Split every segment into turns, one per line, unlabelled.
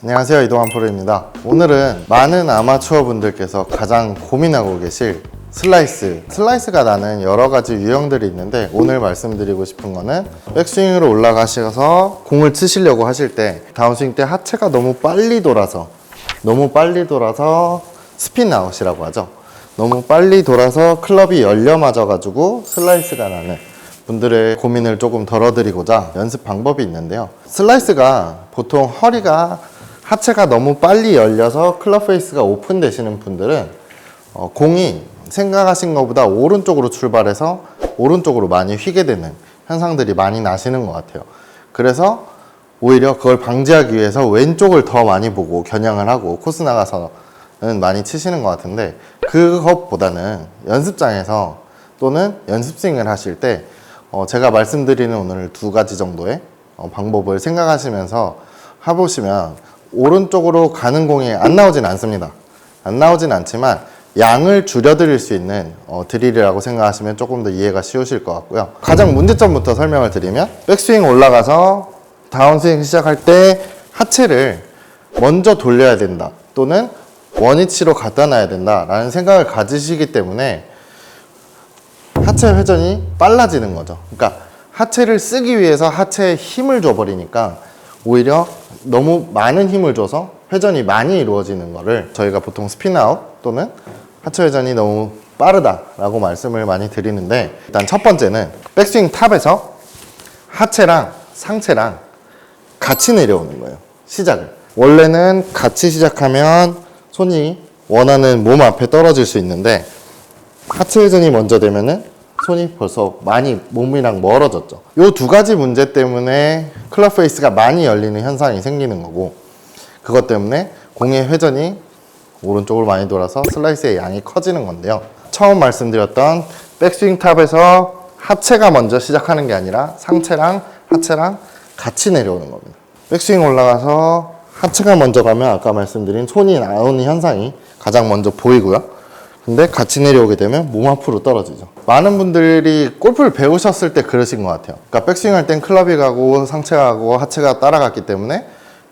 안녕하세요 이동환 프로입니다. 오늘은 많은 아마추어 분들께서 가장 고민하고 계실 슬라이스. 슬라이스가 나는 여러 가지 유형들이 있는데 오늘 말씀드리고 싶은 거는 백스윙으로 올라가셔서 공을 치시려고 하실 때 다운스윙 때 하체가 너무 빨리 돌아서 너무 빨리 돌아서 스핀 아웃이라고 하죠. 너무 빨리 돌아서 클럽이 열려 맞아 가지고 슬라이스가 나는 분들의 고민을 조금 덜어드리고자 연습 방법이 있는데요. 슬라이스가 보통 허리가 하체가 너무 빨리 열려서 클럽 페이스가 오픈되시는 분들은 어, 공이 생각하신 것보다 오른쪽으로 출발해서 오른쪽으로 많이 휘게 되는 현상들이 많이 나시는 것 같아요. 그래서 오히려 그걸 방지하기 위해서 왼쪽을 더 많이 보고 겨냥을 하고 코스 나가서는 많이 치시는 것 같은데 그것보다는 연습장에서 또는 연습 스윙을 하실 때 어, 제가 말씀드리는 오늘 두 가지 정도의 어, 방법을 생각하시면서 해보시면 오른쪽으로 가는 공이 안 나오진 않습니다. 안 나오진 않지만 양을 줄여드릴 수 있는 어, 드릴이라고 생각하시면 조금 더 이해가 쉬우실 것 같고요. 가장 문제점부터 설명을 드리면 백스윙 올라가서 다운스윙 시작할 때 하체를 먼저 돌려야 된다 또는 원위치로 갖다 놔야 된다라는 생각을 가지시기 때문에 하체 회전이 빨라지는 거죠. 그러니까 하체를 쓰기 위해서 하체에 힘을 줘버리니까 오히려 너무 많은 힘을 줘서 회전이 많이 이루어지는 거를 저희가 보통 스피나웃 또는 하체 회전이 너무 빠르다라고 말씀을 많이 드리는데 일단 첫 번째는 백스윙 탑에서 하체랑 상체랑 같이 내려오는 거예요. 시작을. 원래는 같이 시작하면 손이 원하는 몸 앞에 떨어질 수 있는데 하체 회전이 먼저 되면은 손이 벌써 많이 몸이랑 멀어졌죠. 요두 가지 문제 때문에 클럽 페이스가 많이 열리는 현상이 생기는 거고 그것 때문에 공의 회전이 오른쪽으로 많이 돌아서 슬라이스의 양이 커지는 건데요. 처음 말씀드렸던 백스윙 탑에서 하체가 먼저 시작하는 게 아니라 상체랑 하체랑 같이 내려오는 겁니다. 백스윙 올라가서 하체가 먼저 가면 아까 말씀드린 손이 나오는 현상이 가장 먼저 보이고요. 근데 같이 내려오게 되면 몸 앞으로 떨어지죠. 많은 분들이 골프를 배우셨을 때 그러신 것 같아요. 그러니까 백스윙 할 땐 클럽이 가고 상체가 가고 하체가 따라갔기 때문에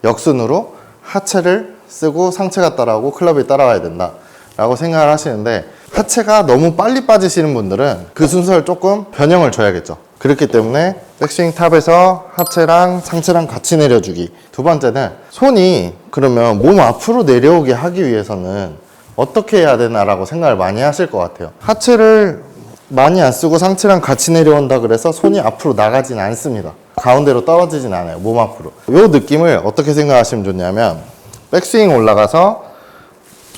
역순으로 하체를 쓰고 상체가 따라오고 클럽이 따라와야 된다. 라고 생각을 하시는데 하체가 너무 빨리 빠지시는 분들은 그 순서를 조금 변형을 줘야겠죠. 그렇기 때문에 백스윙 탑에서 하체랑 상체랑 같이 내려주기. 두 번째는 손이 그러면 몸 앞으로 내려오게 하기 위해서는 어떻게 해야 되나라고 생각을 많이 하실 것 같아요. 하체를 많이 안 쓰고 상체랑 같이 내려온다 그래서 손이 앞으로 나가진 않습니다. 가운데로 떨어지진 않아요. 몸 앞으로. 이 느낌을 어떻게 생각하시면 좋냐면 백스윙 올라가서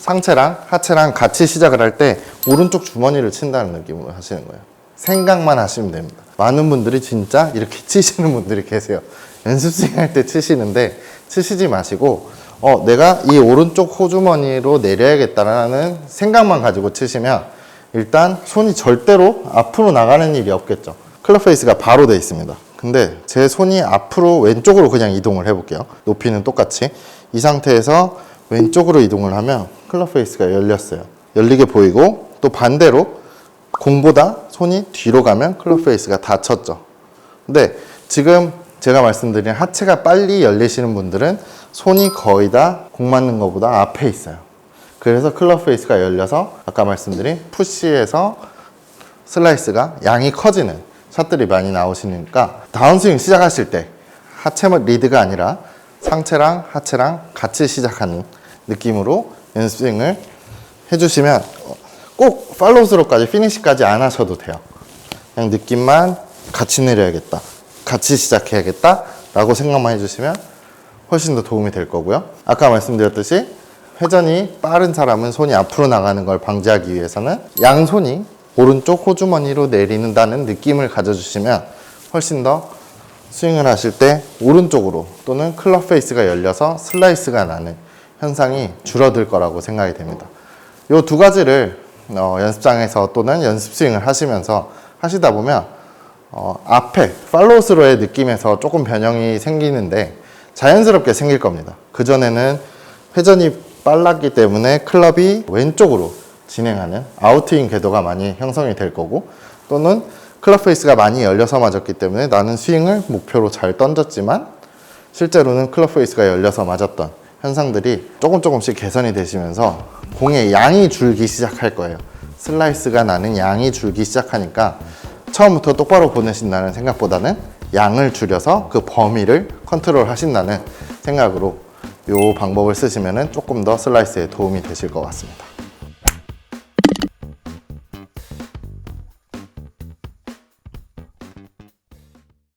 상체랑 하체랑 같이 시작을 할 때 오른쪽 주머니를 친다는 느낌으로 하시는 거예요. 생각만 하시면 됩니다. 많은 분들이 진짜 이렇게 치시는 분들이 계세요. 연습 스윙 할때 치시는데 치시지 마시고 어, 내가 이 오른쪽 호주머니로 내려야겠다라는 생각만 가지고 치시면 일단 손이 절대로 앞으로 나가는 일이 없겠죠. 클럽 페이스가 바로 돼 있습니다. 근데 제 손이 앞으로 왼쪽으로 그냥 이동을 해볼게요. 높이는 똑같이. 이 상태에서 왼쪽으로 이동을 하면 클럽 페이스가 열렸어요. 열리게 보이고 또 반대로 공보다 손이 뒤로 가면 클럽 페이스가 닫혔죠. 근데 지금 제가 말씀드린 하체가 빨리 열리시는 분들은 손이 거의 다 공 맞는 것보다 앞에 있어요. 그래서 클럽 페이스가 열려서 아까 말씀드린 푸시에서 슬라이스가 양이 커지는 샷들이 많이 나오시니까 다운스윙 시작하실 때 하체 리드가 아니라 상체랑 하체랑 같이 시작하는 느낌으로 연습스윙을 해주시면 꼭 팔로우스로까지 피니시까지 안 하셔도 돼요. 그냥 느낌만 같이 내려야겠다. 같이 시작해야겠다. 라고 생각만 해주시면 훨씬 더 도움이 될 거고요. 아까 말씀드렸듯이 회전이 빠른 사람은 손이 앞으로 나가는 걸 방지하기 위해서는 양손이 오른쪽 호주머니로 내리는다는 느낌을 가져주시면 훨씬 더 스윙을 하실 때 오른쪽으로 또는 클럽 페이스가 열려서 슬라이스가 나는 현상이 줄어들 거라고 생각이 됩니다. 이 두 가지를 어, 연습장에서 또는 연습 스윙을 하시면서 하시다 보면 어, 앞에 팔로우스로의 느낌에서 조금 변형이 생기는데 자연스럽게 생길 겁니다. 그전에는 회전이 빨랐기 때문에 클럽이 왼쪽으로 진행하는 아우트인 궤도가 많이 형성이 될 거고 또는 클럽 페이스가 많이 열려서 맞았기 때문에 나는 스윙을 목표로 잘 던졌지만 실제로는 클럽 페이스가 열려서 맞았던 현상들이 조금 조금씩 개선이 되시면서 공의 양이 줄기 시작할 거예요. 슬라이스가 나는 양이 줄기 시작하니까 처음부터 똑바로 보내신다는 생각보다는 양을 줄여서 그 범위를 컨트롤 하신다는 생각으로 이 방법을 쓰시면 조금 더 슬라이스에 도움이 되실 것 같습니다.